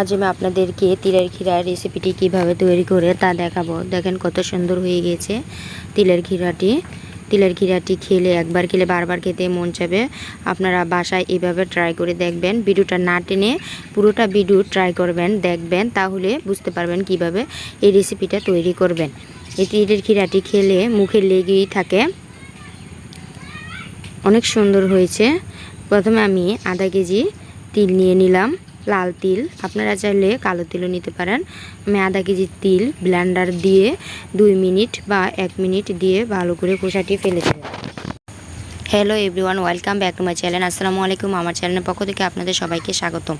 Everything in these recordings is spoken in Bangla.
আজ আমি আপনাদেরকে তিলের ক্ষীরার রেসিপিটি কীভাবে তৈরি করে তা দেখাবো। দেখেন কত সুন্দর হয়ে গেছে তিলের ক্ষীরাটি। তিলের ক্ষীরাটি খেলে একবার খেলে বারবার খেতে মন চাবে আপনারা বাসায় এভাবে ট্রাই করে দেখবেন। ভিডিওটা না টেনে পুরোটা ভিডিও ট্রাই করবেন, দেখবেন, তাহলে বুঝতে পারবেন কীভাবে এই রেসিপিটা তৈরি করবেন। এই তিলের ক্ষীরাটি খেলে মুখে লেগেই থাকে। অনেক সুন্দর হয়েছে। প্রথমে আমি আধা কেজি তিল নিয়ে নিলাম। লাল তিল। আপনারা চাইলে কালো তিলও নিতে পারেন। আমি আধা কেজি তিল ব্লেন্ডার দিয়ে দুই মিনিট বা এক মিনিট দিয়ে ভালো করে খোসাটি ফেলে দেব। Hello everyone welcome back to my channel আসসালামু আলাইকুম। আমার চ্যানেলের পক্ষ থেকে আপনাদের সবাইকে স্বাগতম।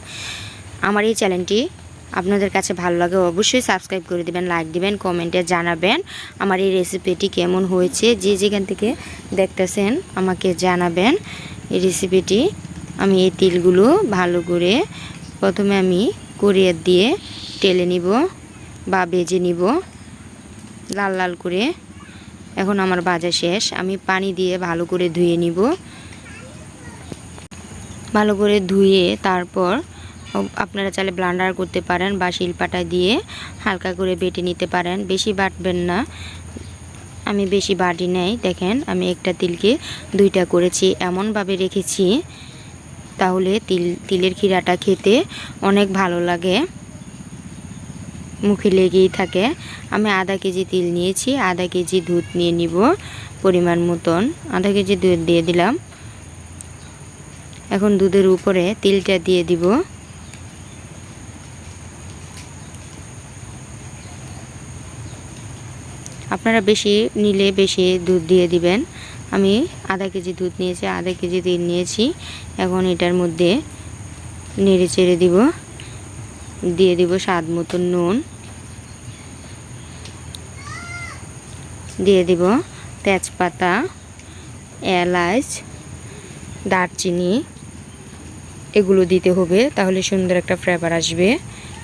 আমার এই চ্যানেলটি আপনাদের কাছে ভালো লাগে অবশ্যই সাবস্ক্রাইব করে দিবেন লাইক দিবেন কমেন্টে জানাবেন। আমার এই রেসিপিটি কেমন হয়েছে, যে যেখান থেকে দেখতেছেন আমাকে জানাবেন। এই রেসিপিটি আমি এই তিলগুলো ভালো করে প্রথমে আমি কুরিয়ার দিয়ে টেলে নিব বা বেজে নিব, লাল লাল করে। এখন আমার ভাজা শেষ। আমি পানি দিয়ে ভালো করে ধুয়ে নিব। ভালো করে ধুয়ে তারপর আপনারা চাইলে ব্লান্ডার করতে পারেন বা শিলপাটা দিয়ে হালকা করে বেটে নিতে পারেন। বেশি বাটবেন না। আমি বেশি বাটি নেই। দেখেন, আমি একটা তিলকে দুইটা করেছি। এমনভাবে রেখেছি তাহলে তিল, তিলের ক্ষীরাটা খেতে অনেক ভালো লাগে। মুখে লেগেই থাকে। আমি আধা কেজি তিল নিয়েছি, আধা কেজি দুধ নিয়ে নিব পরিমাণ মতন। আধা কেজি দুধ দিয়ে দিলাম। এখন দুধের উপরে তিলটা দিয়ে দিব। আপনারা বেশি নিলে বেশি দুধ দিয়ে দিবেন। আমি আধা কেজি দুধ নিয়েছি, আধা কেজি তিল নিয়েছি। এখন এটার মধ্যে নেড়ে চেড়ে দিব, দিয়ে দিব স্বাদ মতো নুন। দিয়ে দিব তেজপাতা, এলাচ, দারচিনি। এগুলো দিতে হবে, তাহলে সুন্দর একটা ফ্লেভার আসবে।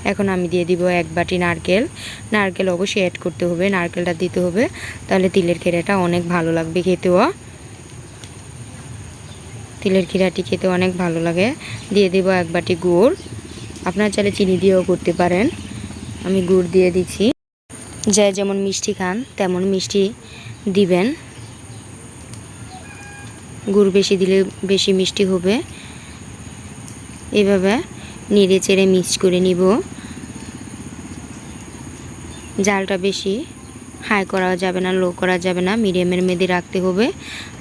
এখন আমি দিয়ে দিব এক বাটি নারকেল। নারকেল অবশ্যই অ্যাড করতে হবে, নারকেলটা দিতে হবে। তাহলে তিলের ক্ষীরাটা অনেক ভালো লাগবে খেতেও। তিলের ক্ষীরাটি খেতে অনেক ভালো লাগে। দিয়ে দেব এক বাটি গুড়। আপনার চাইলে চিনি দিয়েও করতে পারেন। আমি গুড় দিয়ে দিচ্ছি। যা যেমন মিষ্টি খান, তেমন মিষ্টি দিবেন। গুড় বেশি দিলে বেশি মিষ্টি হবে। এভাবে নেড়ে চেড়ে মিক্স করে নিব। জালটা বেশি হাই করা যাবে না, লো করা যাবে না, মিডিয়ামের মেদে রাখতে হবে।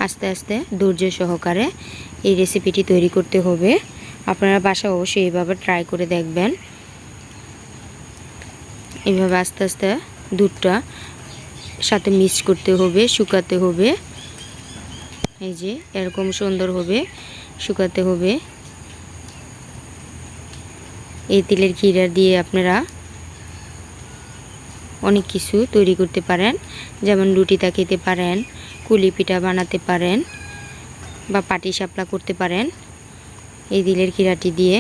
আস্তে আস্তে ধৈর্য সহকারে এই রেসিপিটি তৈরি করতে হবে। আপনারা বাসা অবশ্যই এইভাবে ট্রাই করে দেখবেন। এইভাবে আস্তে আস্তে দুধটা সাথে মিক্স করতে হবে, শুকাতে হবে। এই যে এরকম সুন্দর হবে, শুকাতে হবে। এই তিলের ঘিরা দিয়ে আপনারা অনেক কিছু তৈরি করতে পারেন। যেমন রুটিটা খেতে পারেন, কুলি পিঠা বানাতে পারেন বা পাটি সাপলা করতে পারেন। এই দিলের ক্ষীরাটি দিয়ে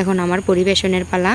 এখন আমার পরিবেশনের পালা।